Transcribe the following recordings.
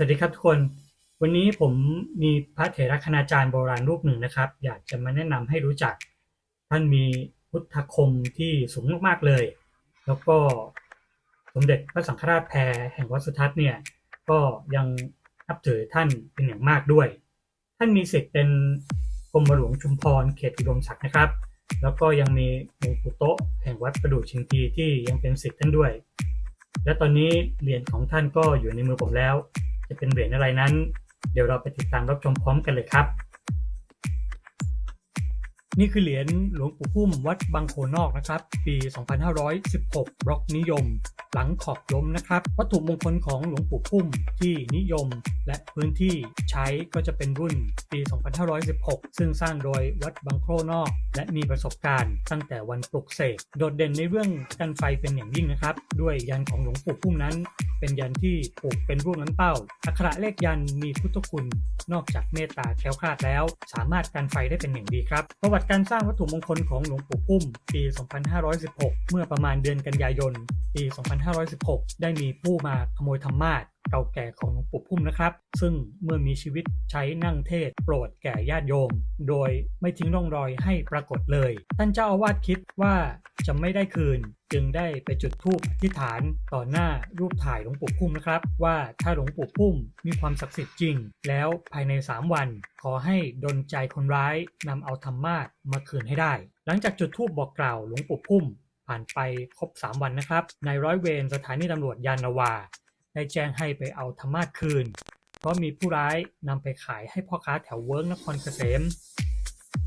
สวัสดีครับทุกคน วันนี้ผมมีพระเถระคณาจารย์โบราณรูปหนึ่งนะครับ อยากจะมาแนะนำให้รู้จัก ท่านมีพุทธคมที่สูงมากๆเลย แล้วก็สมเด็จพระสังฆราชแพรแห่งวัดสุทัศน์เนี่ยก็ยังนับถือท่านเป็นอย่างมากด้วย ท่านมีสิทธิ์เป็นกรมหลวงชุมพรเขตอุดมศักดิ์นะครับ แล้วก็ยังมีหลวงปู่โตะแห่งวัดประดู่ชิงทีที่ยังเป็นสิทธิ์ท่านด้วย และตอนนี้เหรียญของท่านก็อยู่ในมือผมแล้ว จะเป็นเหรียญอะไรนั้น เดี๋ยวเราไปติดตามรับชมพร้อมกันเลยครับ นี่คือเหรียญหลวงปู่พุ่มวัดบางโคนอกนะครับ ปี 2516 บล็อกนิยม หลังขอบล้มนะครับ วัตถุมงคลของหลวงปู่พุ่มที่นิยม และพื้นที่ใช้ก็จะเป็นรุ่นปี 2516 ซึ่งสร้างโดยวัดบางโคนอก และมีประสบการณ์ตั้งแต่วันปลุกเสกโดดเด่นในเรื่องกันไฟเป็นอย่างยิ่งนะครับ ด้วยยันของหลวงปู่พุ่มนั้น เป็นยันที่ปลูกเป็นรูปน้ำเต้าอักขระเลขยันมีพุทธคุณ นอกจากเมตตาแคล้วคลาดแล้ว สามารถกันไฟได้เป็นอย่างดีครับ ประวัติการสร้างวัตถุมงคลของหลวงปู่พุ่ม ปี 2516 เมื่อประมาณเดือนกันยายน ปี 2516 ได้มีผู้มาขโมยธรรมาสเก่าแก่ของหลวงปู่พุ่มนะครับ ซึ่งเมื่อมีชีวิตใช้นั่งเทศโปรดแก่ญาติโยม โดยไม่ทิ้งร่องรอยให้ปรากฏเลย ท่านเจ้าอาวาสคิดว่าจะไม่ได้คืน จึงได้ไปจุดธูปอธิษฐานต่อหน้ารูปถ่ายหลวงปู่พุ่มนะครับ ว่าถ้าหลวงปู่พุ่มมีความศักดิ์สิทธิ์จริง แล้วภายใน 3 วัน ขอให้ดลใจคนร้ายนำเอาธรรมาทมาคืนให้ได้ หลังจากจุดธูปบอกกล่าวหลวงปู่พุ่มผ่านไปครบ 3 วันนะครับนายร้อยเวรสถานีตำรวจยานนาวา ได้แจ้งให้ไปเอาธรรมาสน์คืน เพราะมีผู้ร้ายนำไปขายให้พ่อค้าแถวเวิร์กนครเกษม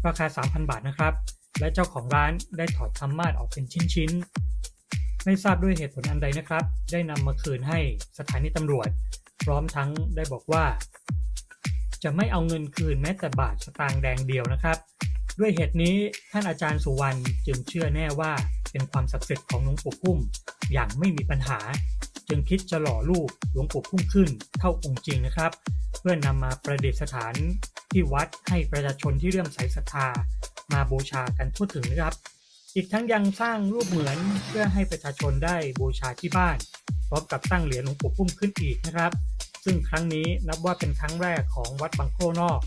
ราคา 3,000 บาทนะครับ และเจ้าของร้านได้ถอดธรรมาสน์ออกเป็นชิ้นๆ ไม่ทราบด้วยเหตุผลอันใดนะครับ ได้นำมาคืนให้สถานีตำรวจ พร้อมทั้งได้บอกว่า จะไม่เอาเงินคืนแม้แต่บาทสตางค์แดงเดียวนะครับ ด้วยเหตุนี้ท่านอาจารย์สุวรรณจึงเชื่อแน่ว่าเป็นความศักดิ์สิทธิ์ของหลวงปู่พุ่มอย่างไม่มีปัญหา จึงคิดจะหล่อรูปหลวงปู่พุ่มขึ้นเท่าองค์จริงนะครับ เพื่อนำมาประดิษฐานที่วัดให้ประชาชนที่เลื่อมใสศรัทธามาบูชากันทั่วถึงนะครับ อีกทั้งยังสร้างรูปเหมือนเพื่อให้ประชาชนได้บูชาที่บ้านพร้อมกับตั้งเหรียญหลวงปู่พุ่มขึ้นอีกนะครับ ซึ่งครั้งนี้นับว่าเป็นครั้งแรกของวัดบางโครนอก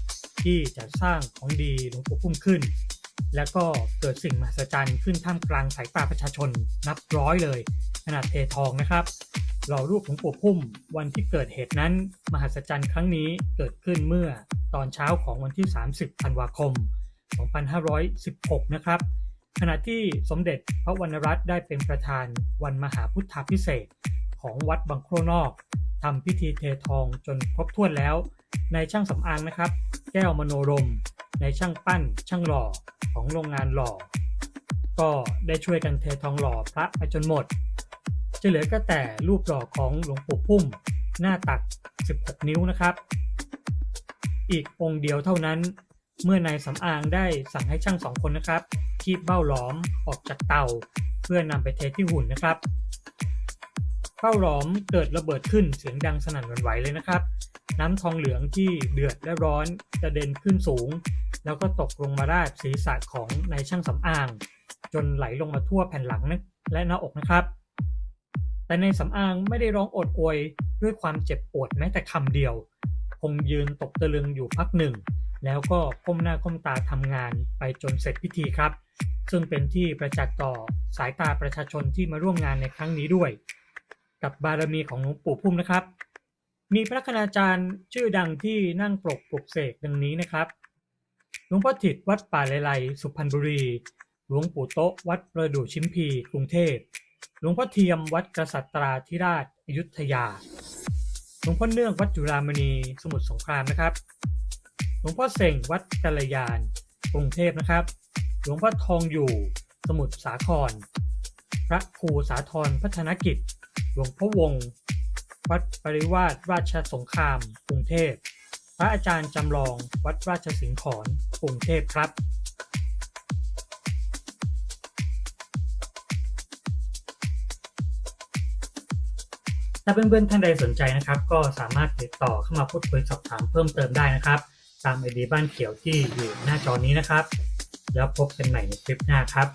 ที่จะสร้างของดีหลวงปู่พุ่มขึ้น และก็เกิดสิ่งมหัศจรรย์ขึ้นท่ามกลางสายตาประชาชนนับร้อยเลยขนาดเททองนะครับ หล่อรูปหลวงปู่พุ่ม วันที่เกิดเหตุนั้น มหัศจรรย์ครั้งนี้เกิดขึ้นเมื่อตอนเช้าของวันที่ 30 ธันวาคม 2516 นะครับ ขณะที่สมเด็จพระวรรณรัตน์ได้เป็นประธานวันมหาพุทธาพิเศษของวัดบางโครนอกทำพิธีเททองจนครบถ้วนแล้ว ในช่างสำอางนะครับ แก้วมโนรม ในช่างปั้น ช่างหล่อของโรงงานหล่อ ก็ได้ช่วยกันเททองหล่อพระไปจนหมด จะเหลือก็แต่รูปหล่อของหลวงปู่พุ่ม หน้าตัก 16 นิ้วนะครับ อีกองค์เดียวเท่านั้น เมื่อนายสำอางได้สั่งให้ช่างสองคนนะครับคีบเบ้าหลอมออกจากเตา เพื่อนำไปเทที่หุ่นนะครับเบ้าหลอมเกิดระเบิดขึ้นเสียงดังสนั่นหวั่นไหวเลยนะครับ น้ำทองเหลืองที่เดือดและร้อนกระเด็นขึ้นสูง แล้วก็ตกลงมาราดศีรษะของนายช่างสำอาง จนไหลลงมาทั่วแผ่นหลังและหน้าอกนะครับ แต่ในสำอางไม่ได้ร้องโอดโอยด้วยความเจ็บปวดแม้แต่คำเดียว คงยืนตกตะลึงอยู่พักหนึ่ง แล้วก็ก้มหน้าก้มตาทำงานไปจนเสร็จพิธีครับ ซึ่งเป็นที่ประจักษ์ต่อสายตาประชาชนที่มาร่วมงานในครั้งนี้ด้วย กับบารมีของหลวงปู่พุ่มนะครับ มีพระคณาจารย์ชื่อดังที่นั่งปลกปลุกเสกดังนี้นะครับหลวงพ่อถิดวัดป่าเลไลสุพรรณบุรี หลวงปู่โต๊ะวัดประดู่ชิมพีกรุงเทพ หลวงพ่อเทียมวัดกษัตราธิราชอยุธยา หลวงพ่อเนื่องวัดจุฬามณีสมุทรสงครามนะครับ หลวงพ่อเส่งวัดกัลยาณกรุงเทพนะครับ หลวงพ่อทองอยู่สมุทรสาคร พระครูสาธรพัฒนกิจ หลวงพ่อวงศ์วัดปริวาสราชสงคราม กรุงเทพ พระอาจารย์จำลองวัดราชสิงห์ขอนกรุงเทพครับ ถ้าเพื่อนๆท่านใดสนใจนะครับ ก็สามารถติดต่อเข้ามาพูดคุยสอบถามเพิ่มเติมได้นะครับ ตามไอดีบ้านเขียวที่อยู่หน้าจอนี้นะครับ แล้วพบกันใหม่ในคลิปหน้าครับ